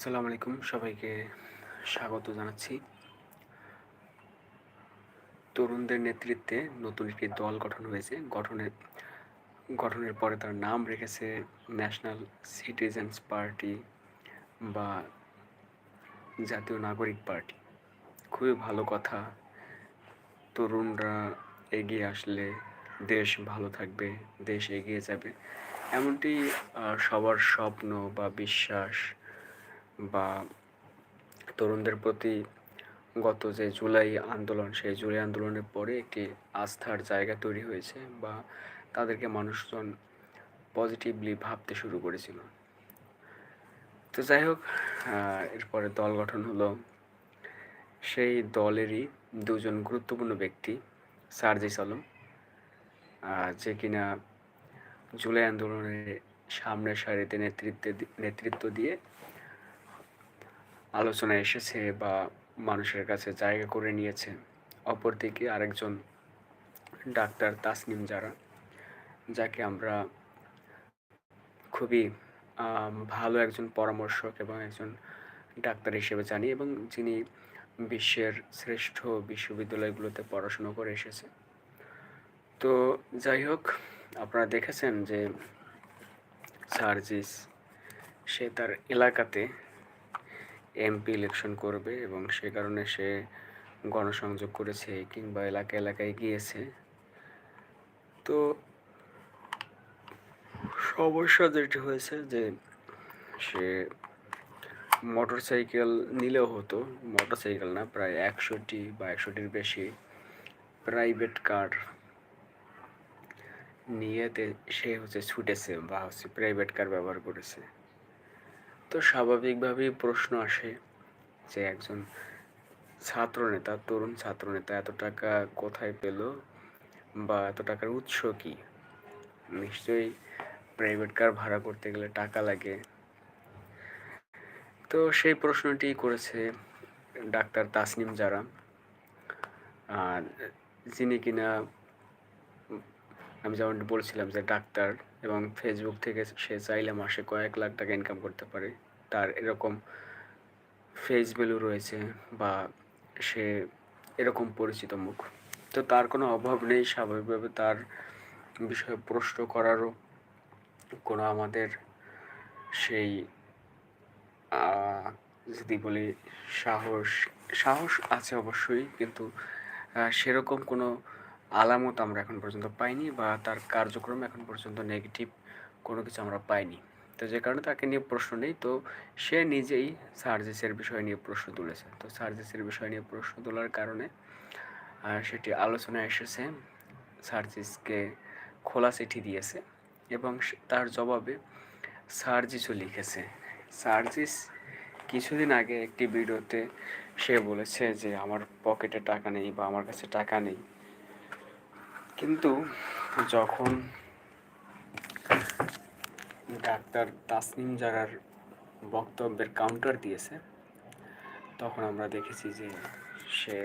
আসসালামু আলাইকুম, সবাইকে স্বাগত জানাচ্ছি। তরুণদের নেতৃত্বে নতুন একটি দল গঠন হয়েছে। গঠনের গঠনের পরে তার নাম রেখেছে ন্যাশনাল সিটিজেন্স পার্টি বা জাতীয় নাগরিক পার্টি। খুবই ভালো কথা। তরুণরা এগিয়ে আসলে দেশ ভালো থাকবে, দেশ এগিয়ে যাবে। এমনটি সবার স্বপ্ন বা বিশ্বাস বা তরুণদের প্রতি গত যে জুলাই আন্দোলন, সেই জুলাই আন্দোলনের পরে একটি আস্থার জায়গা তৈরি হয়েছে বা তাদেরকে মানুষজন পজিটিভলি ভাবতে শুরু করেছিল। তো যাই হোক এরপরে দল গঠন হলো। সেই দলেরই দুজন গুরুত্বপূর্ণ ব্যক্তি, সার্জিস আলম যে কিনা জুলাই আন্দোলনের সামনের সারিতে নেতৃত্বে নেতৃত্ব দিয়ে আলোচনায় এসেছে বা মানুষের কাছে জায়গা করে নিয়েছে। অপরদিকে আরেকজন ডাক্তার তাসনিম যারা যাকে আমরা খুবই ভালো একজন পরামর্শক এবং একজন ডাক্তার হিসেবে জানি এবং যিনি বিশ্বের শ্রেষ্ঠ বিশ্ববিদ্যালয়গুলোতে পড়াশুনো করে এসেছে। তো যাই হোক, আপনারা দেখেছেন যে সার্জিস, সে তার এলাকাতে এমপি ইলেকশন করবে এবং সে কারণে সে গণসংযোগ করেছে কিংবা এলাকা এলাকায় গিয়েছে। তো সমস্যা যেটি হয়েছে যে সে মোটর সাইকেল নিলেও হতো মোটর সাইকেল না, প্রায় একশোটি বা একশোটির বেশি প্রাইভেট কার নিয়েতে সে হচ্ছে ছুটেছে বা হচ্ছে প্রাইভেট কার ব্যবহার করেছে। তো স্বাভাবিকভাবেই প্রশ্ন আসে যে একজন ছাত্রনেতা, তরুণ ছাত্রনেতা এত টাকা কোথায় পেল বা এত টাকার উৎস কি? নিশ্চয়ই প্রাইভেট কার ভাড়া করতে গেলে টাকা লাগে। তো সেই প্রশ্নটি করেছে ডাক্তার তাসনিম আর যিনি কিনা আমি যেমন বলছিলাম যে ডাক্তার এবং ফেসবুক থেকে সে চাইলে মাসে কয়েক লাখ টাকা ইনকাম করতে পারে। তার এরকম ফেস ভ্যালু রয়েছে বা সে এরকম পরিচিত মুখ। তো তার কোনো অভাব নেই, স্বাভাবিকভাবে তার বিষয়ে প্রশ্ন করারও কোনো আমাদের সেই যদি বলি সাহস সাহস আছে অবশ্যই, কিন্তু সেরকম কোনো আলামত আমরা এখন পর্যন্ত পাইনি বা তার কার্যক্রম এখন পর্যন্ত নেগেটিভ কোনো কিছু আমরা পাইনি। তো যে কারণে তাকে নিয়ে প্রশ্ন নেই। তো সে নিজেই সার্জিসের বিষয় নিয়ে প্রশ্ন তুলেছে। তো সার্জিসের বিষয় নিয়ে প্রশ্ন তোলার কারণে সেটি আলোচনায় এসেছে। সার্জিসকে খোলা চিঠি দিয়েছে এবং তার জবাবে সার্জিসও লিখেছে। সার্জিস কিছুদিন আগে একটি ভিডিওতে সে বলেছে যে, আমার পকেটে টাকা নেই বা আমার কাছে টাকা নেই। কিন্তু যখন ডাক্তার তাসনিম জারার বক্তব্যের কাউন্টার দিয়েছে, তখন আমরা দেখেছি যে সে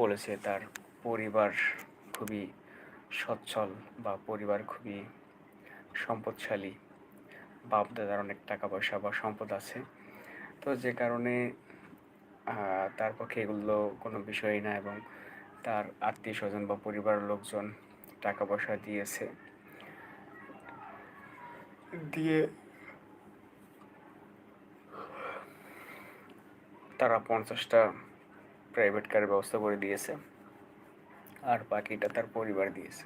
বলেছে তার পরিবার খুবই সচ্ছল বা পরিবার খুবই সম্পদশালী বাপ দাদার অনেক টাকা পয়সা বা সম্পদ আছে। তো যে কারণে তার পক্ষে এগুলো কোনো বিষয়ই না এবং তার আত্মীয় স্বজন বা পরিবারের লোকজন টাকা পয়সা দিয়েছে। দিয়ে তারা পঞ্চাশটা প্রাইভেট কারের ব্যবস্থা করে দিয়েছে আর বাকিটা তার পরিবার দিয়েছে।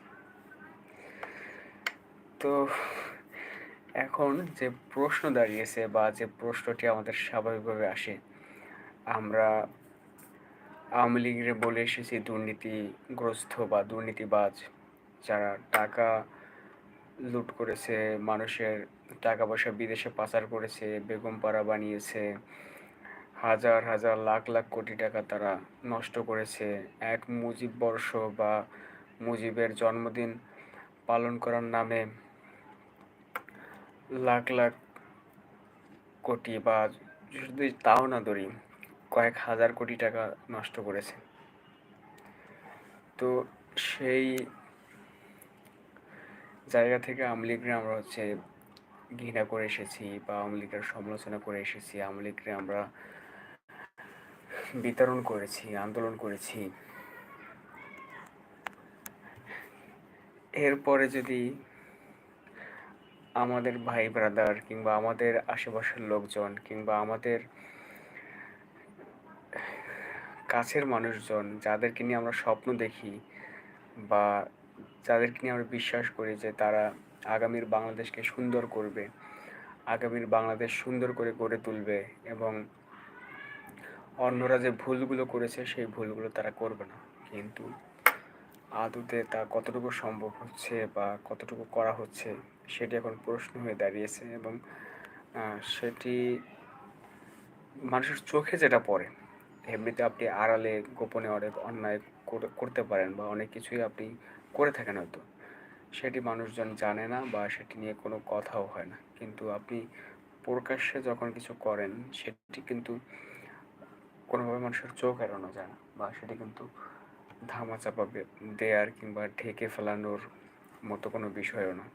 তো এখন যে প্রশ্ন দাঁড়িয়েছে বা যে প্রশ্নটি আমাদের স্বাভাবিকভাবে আসে, আমরা আওয়ামী লীগের বলে এসেছি দুর্নীতিগ্রস্ত বা দুর্নীতিবাজ যারা টাকা লুট করেছে, মানুষের টাকা পয়সা বিদেশে পাচার করেছে, বেগম পাড়া বানিয়েছে, হাজার হাজার লাখ লাখ কোটি টাকা তারা নষ্ট করেছে। এক মুজিব বর্ষ বা মুজিবের জন্মদিন পালন করার নামে লাখ লাখ কোটি বা যদি তাও না ধরি কয়েক হাজার কোটি টাকা নষ্ট করেছে। তো সেই জায়গা থেকে আমলিগরে আমরা হচ্ছে ঘৃণা করে এসেছি বা আওয়ামী লীগের সমালোচনা করে এসেছি। আওয়ামী লীগকে আমরা বিতরণ করেছি, আন্দোলন করেছি। এরপরে যদি আমাদের ভাই ব্রাদার কিংবা আমাদের আশেপাশের লোকজন কিংবা আমাদের কাছের মানুষজন যাদেরকে নিয়ে আমরা স্বপ্ন দেখি বা যাদেরকে নিয়ে আমরা বিশ্বাস করি যে তারা আগামীর বাংলাদেশকে সুন্দর করবে, আগামীর বাংলাদেশ সুন্দর করে গড়ে তুলবে এবং অন্যরা যে ভুলগুলো করেছে সেই ভুলগুলো তারা করবে না। কিন্তু আদতে তা কতটুকু সম্ভব হচ্ছে বা কতটুকু করা হচ্ছে সেটি এখন প্রশ্ন হয়ে দাঁড়িয়েছে এবং সেটি মানুষের চোখে যেটা পড়ে এমনিতে আপনি আড়ালে গোপনে অনেক অন্যায় করতে পারেন বা অনেক কিছুই আপনি করে থাকেন হয়তো। সেটি মানুষজন জানে না বা সেটি নিয়ে কোনো কথাও হয় না। কিন্তু আপনি প্রকাশ্যে যখন কিছু করেন, সেটি কিন্তু কোনোভাবে মানুষের চোখ এড়ানো যায় না বা সেটি কিন্তু ধামাচাপা দেয়ার কিংবা ঢেকে ফেলানোর মতো কোনো বিষয়ও না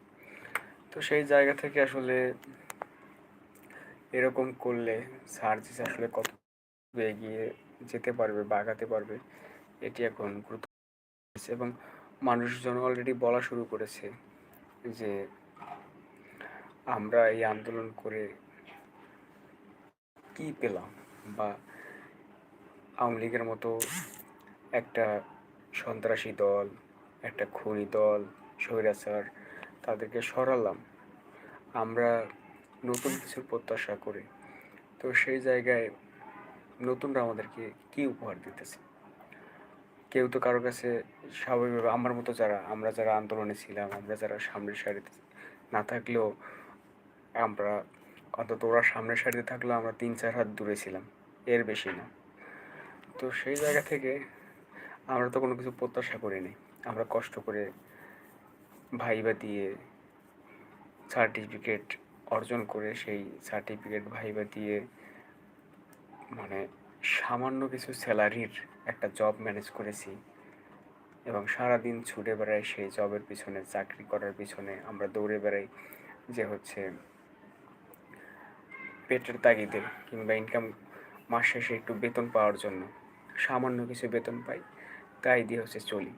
তো সেই জায়গা থেকে আসলে এরকম করলে সার্জিস আসলে কত এগিয়ে যেতে পারবে বা আগাতে পারবে, এটি এখন গুরুত্ব এবং মানুষজন অলরেডি বলা শুরু করেছে যে আমরা এই আন্দোলন করে কি পেলাম বা আওয়ামী লীগের মতো একটা সন্ত্রাসী দল, একটা খুনি দল, স্বৈরাচার তাদেরকে সরালাম। আমরা নতুন কিছু প্রত্যাশা করি। তো সেই জায়গায় নতুনরা আমাদেরকে কি উপহার দিতেছে? কেউ তো কারও কাছে স্বাভাবিকভাবে, আমার মতো যারা, আমরা যারা আন্দোলনে ছিলাম, আমরা যারা সামনের সারিতে না থাকলেও আমরা অন্তত ওরা সামনের সারিতে থাকলেও আমরা তিন, চার হাত দূরে ছিলাম, এর বেশি না। তো সেই জায়গা থেকে আমরা তো কোনো কিছু প্রত্যাশা করিনি আমরা কষ্ট করে ভাইবা দিয়ে সার্টিফিকেট অর্জন করে সেই সার্টিফিকেট ভাইবা দিয়ে মানে সামান্য কিছু স্যালারির একটা জব ম্যানেজ করেছি এবং সারাদিন ছুটে বেড়াই সেই জবের পিছনে, চাকরি করার পিছনে আমরা দৌড়ে বেড়াই যে হচ্ছে পেটের তাগিদে কিংবা ইনকাম মাস শেষে একটু বেতন পাওয়ার জন্য। সামান্য কিছু বেতন পাই, তাই দিয়ে হচ্ছে চলি।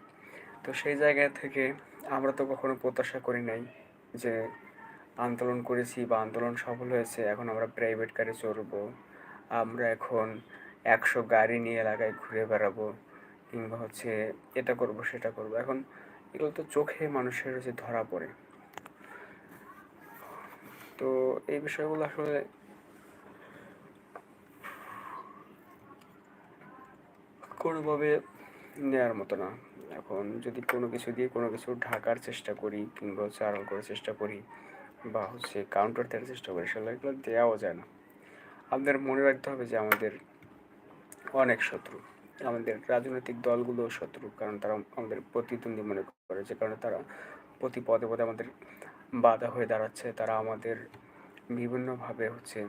তো সেই জায়গা থেকে আমরা তো কখনো প্রত্যাশা করি নাই যে আন্দোলন করেছি বা আন্দোলন সফল হয়েছে, এখন আমরা প্রাইভেট কারে চড়বো। আমরা এখন একশো গাড়ি নিয়ে এলাকায় ঘুরে বেড়াবো কিংবা হচ্ছে এটা করব, সেটা করব। এখন এগুলো তো চোখে মানুষের হচ্ছে ধরা পড়ে। তো এই বিষয়গুলো আসলে কোনোভাবে নেওয়ার মতো না। এখন যদি কোনো কিছু দিয়ে কোনো কিছু ঢাকার চেষ্টা করি কিংবা হচ্ছে আড়াল করার চেষ্টা করি বা হচ্ছে কাউন্টার দেওয়ার চেষ্টা করি, সেগুলো দেওয়াও যায় না। আমাদের মনে রাখতে হবে যে আমাদের অনেক শত্রু। আমাদের রাজনৈতিক দলগুলো শত্রু, কারণ তারা আমাদের প্রতিদ্বন্দ্বী মনে করে, যে কারণে তারা প্রতি পদে পদে আমাদের বাধা হয়ে দাঁড়াচ্ছে। তারা আমাদের বিভিন্নভাবে হচ্ছে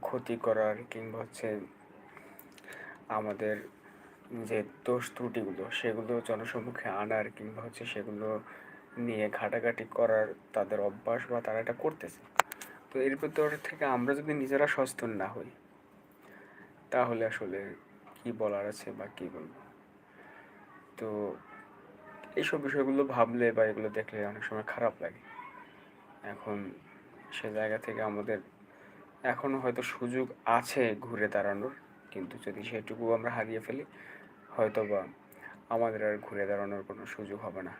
ক্ষতি করার কিংবা হচ্ছে আমাদের যে দোষ ত্রুটিগুলো, সেগুলো জনসম্মুখে আনার কিংবা হচ্ছে সেগুলো নিয়ে ঘাটাঘাটি করার তাদের অভ্যাস বা তারা এটা করতেছে। তো এর ভিতর থেকে আমরা যদি নিজেরা সচেতন না হই, তাহলে আসলে কি বলার আছে বা কী বলব? তো এইসব বিষয়গুলো ভাবলে বা এগুলো দেখলে অনেক সময় খারাপ লাগে। এখন সে জায়গা থেকে আমাদের এখনও হয়তো সুযোগ আছে ঘুরে দাঁড়ানোর, কিন্তু যদি সেটুকু আমরা হারিয়ে ফেলি হয়তো বা আমাদের আর ঘুরে দাঁড়ানোর কোনো সুযোগ হবে না।